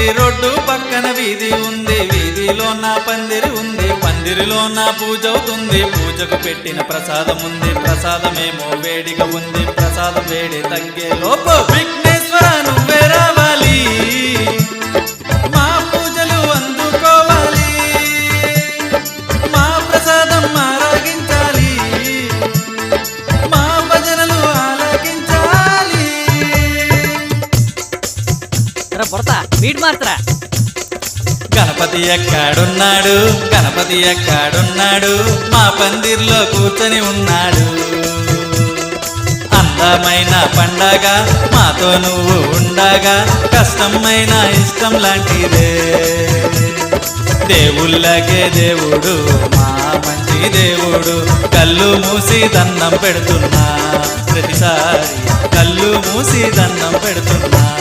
ఉంది. రోడ్డు పక్కన వీధి ఉంది. వీధిలో నా పందిరి ఉంది. పందిరిలో నా పూజ అవుతుంది. పూజకు పెట్టిన ప్రసాదం ఉంది. ప్రసాదమేమో వేడిగా ఉంది. ప్రసాదం వేడి తగ్గే లోపు రా పొడతా మీట్ మార్తరా గణపతి ఎక్కడున్నాడు? గణపతి ఎక్కడున్నాడు? మా పందిర్లో కూర్చొని ఉన్నాడు. అందమైన పండగ మాతో నువ్వు ఉండగా. కష్టమైన ఇష్టం లాంటిదే. దేవుళ్ళకే దేవుడు మా మంచి దేవుడు. కళ్ళు మూసి దండం పెడుతున్నా ప్రతిసారి. కళ్ళు మూసి దండం పెడుతున్నా.